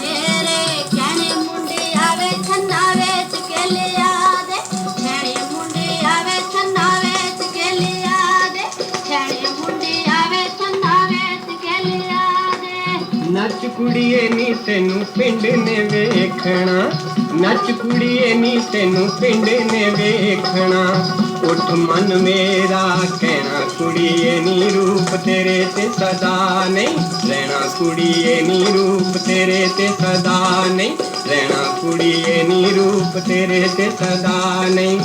ਮੇਰੇ ਨੱਚ ਕੁੜੀਏ ਨੀ ਤੈਨੂੰ ਪਿੰਡ ਨੇ ਵੇਖਣਾ। ਨੱਚ ਕੁੜੀਏ ਨੀ ਤੈਨੂੰ ਪਿੰਡ ਨੇ ਵੇਖਣਾ। ਉੱਠ ਮਨ ਮੇਰਾ ਕਹਿਣਾ, ਕੁੜੀਏ ਨੀ ਰੂਪ ਤੇਰੇ ਤੇ ਸਦਾ ਨਹੀਂ। ਰਹਿਣਾ ਕੁੜੀਏ ਨੀ ਰੂਪ ਤੇਰੇ ਤੇ ਸਦਾ ਨਹੀਂ। ਰਹਿਣਾ ਕੁੜੀਏ ਨੀ ਰੂਪ ਤੇਰੇ ਤੇ ਸਦਾ ਨਹੀਂ।